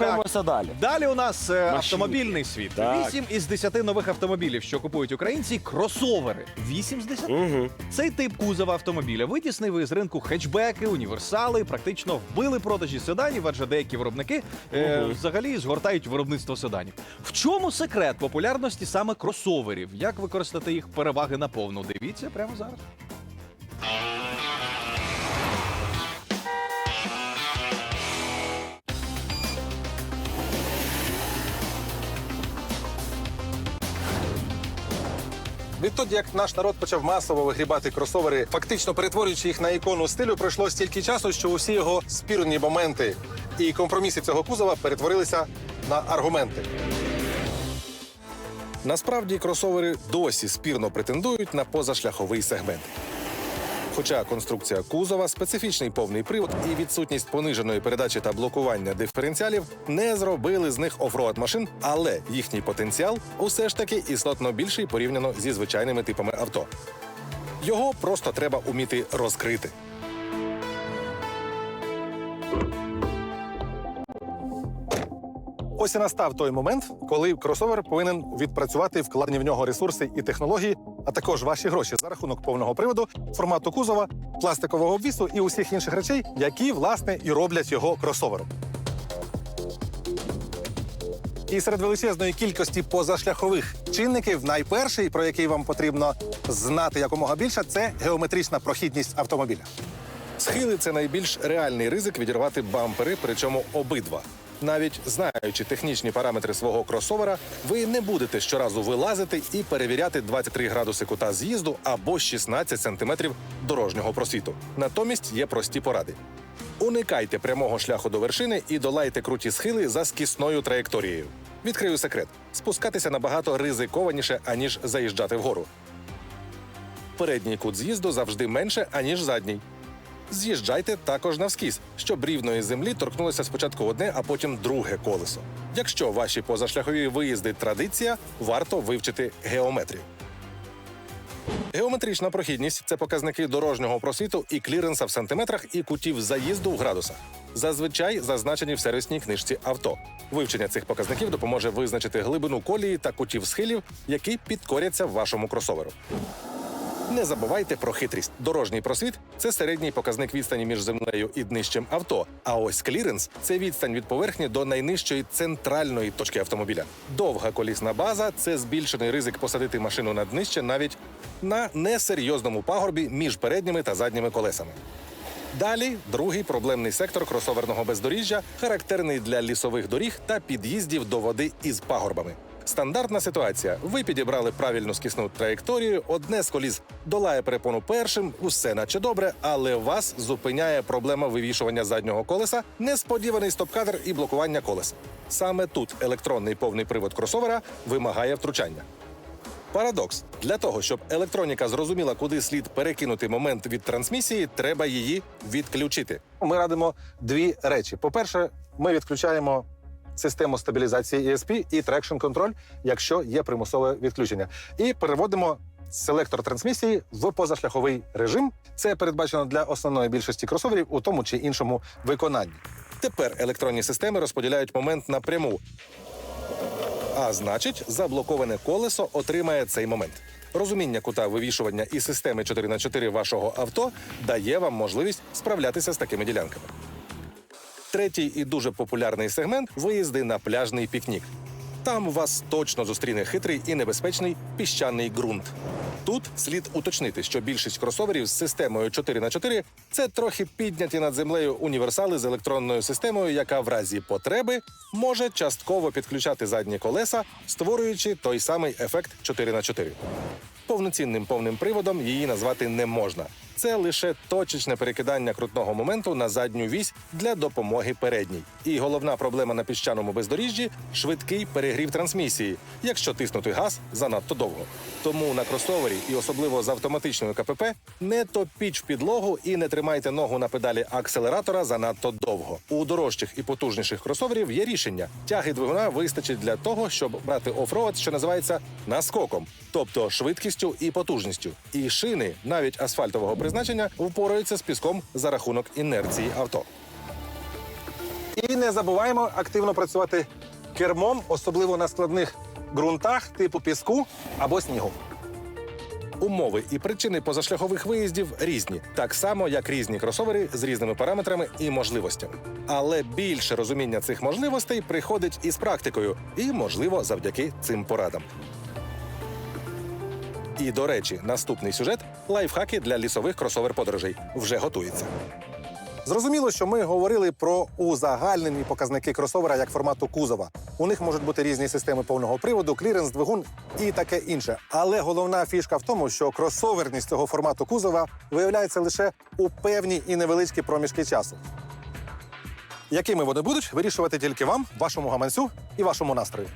Рухаємося далі. Далі у нас е, автомобільний світ. Так. Вісім із десяти нових автомобілів, що купують українці, кросовери. Вісім з десяти. Угу. Цей тип кузова автомобіля витіснив із ринку хетчбеки, універсали, практично вбили продажі седанів, адже деякі виробники е, Мгм. взагалі згортають виробництво седанів. В чому секрет популярності саме кросоверів? Як використати їх переваги наповну? Дивіться прямо зараз. Відтоді, як наш народ почав масово вигрібати кросовери, фактично перетворюючи їх на ікону стилю, пройшло стільки часу, що усі його спірні моменти і компроміси цього кузова перетворилися на аргументи. Насправді кросовери досі спірно претендують на позашляховий сегмент. Хоча конструкція кузова, специфічний повний привод і відсутність пониженої передачі та блокування диференціалів не зробили з них офроад машин, але їхній потенціал усе ж таки істотно більший порівняно зі звичайними типами авто. Його просто треба уміти розкрити. Ось і настав той момент, коли кросовер повинен відпрацювати вкладені в нього ресурси і технології, а також ваші гроші за рахунок повного приводу, формату кузова, пластикового обвісу і усіх інших речей, які власне і роблять його кросовером. І серед величезної кількості позашляхових чинників найперший, про який вам потрібно знати якомога більше, це геометрична прохідність автомобіля. Схили це найбільш реальний ризик відірвати бампери, причому обидва. Навіть знаючи технічні параметри свого кросовера, ви не будете щоразу вилазити і перевіряти 23 градуси кута з'їзду або 16 сантиметрів дорожнього просвіту. Натомість є прості поради. Уникайте прямого шляху до вершини і долайте круті схили за скісною траєкторією. Відкрию секрет: спускатися набагато ризикованіше, аніж заїжджати вгору. Передній кут з'їзду завжди менше, аніж задній. З'їжджайте також навскіз, щоб рівної землі торкнулося спочатку одне, а потім друге колесо. Якщо ваші позашляхові виїзди традиція, варто вивчити геометрію. Геометрична прохідність це показники дорожнього просвіту і кліренса в сантиметрах і кутів заїзду в градусах. Зазвичай зазначені в сервісній книжці авто. Вивчення цих показників допоможе визначити глибину колії та кутів схилів, які підкоряться вашому кросоверу. Не забувайте про хитрість. Дорожній просвіт це середній показник відстані між землею і днищем авто. А ось кліренс це відстань від поверхні до найнижчої центральної точки автомобіля. Довга колісна база це збільшений ризик посадити машину на днище навіть на несерйозному пагорбі між передніми та задніми колесами. Далі другий проблемний сектор кросоверного бездоріжжя, характерний для лісових доріг та під'їздів до води із пагорбами. Стандартна ситуація. Ви підібрали правильну скісну траєкторію, одне з коліс долає перепону першим, усе наче добре, але вас зупиняє проблема вивішування заднього колеса, несподіваний стоп-кадр і блокування колеса. Саме тут електронний повний привод кросовера вимагає втручання. Парадокс для того, щоб електроніка зрозуміла, куди слід перекинути момент від трансмісії, треба її відключити. Ми радимо дві речі: по-перше, ми відключаємо систему стабілізації ESP і трекшн контроль, якщо є примусове відключення, і переводимо селектор трансмісії в позашляховий режим. Це передбачено для основної більшості кросоверів у тому чи іншому виконанні. Тепер електронні системи розподіляють момент напряму, а значить, заблоковане колесо отримає цей момент. Розуміння кута вивішування і системи 4х4 вашого авто дає вам можливість справлятися з такими ділянками. Третій і дуже популярний сегмент виїзди на пляжний пікнік. Там вас точно зустріне хитрий і небезпечний піщаний ґрунт. Тут слід уточнити, що більшість кросоверів з системою 4х4 – це трохи підняті над землею універсали з електронною системою, яка в разі потреби може частково підключати задні колеса, створюючи той самий ефект 4х4. Повноцінним повним приводом її назвати не можна. Це лише точечне перекидання крутного моменту на задню вісь для допомоги передній. І головна проблема на піщаному бездоріжжі швидкий перегрів трансмісії, якщо тиснути газ занадто довго. Тому на кросовері і особливо з автоматичною КПП не топіть в підлогу і не тримайте ногу на педалі акселератора занадто довго. У дорожчих і потужніших кросоверів є рішення. Тяги двигуна вистачить для того, щоб брати офроад, що називається наскоком, тобто швидкістю і потужністю. І шини, навіть асфальтового призначення, впораються з піском за рахунок інерції авто. І не забуваємо активно працювати кермом, особливо на складних ґрунтах типу піску або снігу. Умови і причини позашляхових виїздів різні, так само як різні кросовери з різними параметрами і можливостями. Але більше розуміння цих можливостей приходить із практикою, і, можливо, завдяки цим порадам. І до речі, наступний сюжет лайфхаки для лісових кросовер-подорожей вже готується. Зрозуміло, що ми говорили про узагальнені показники кросовера як формату кузова. У них можуть бути різні системи повного приводу, кліренс, двигун і таке інше. Але головна фішка в тому, що кросоверність цього формату кузова виявляється лише у певні і невеличкі проміжки часу. Якими вони будуть, вирішувати тільки вам, вашому гаманцю і вашому настрою.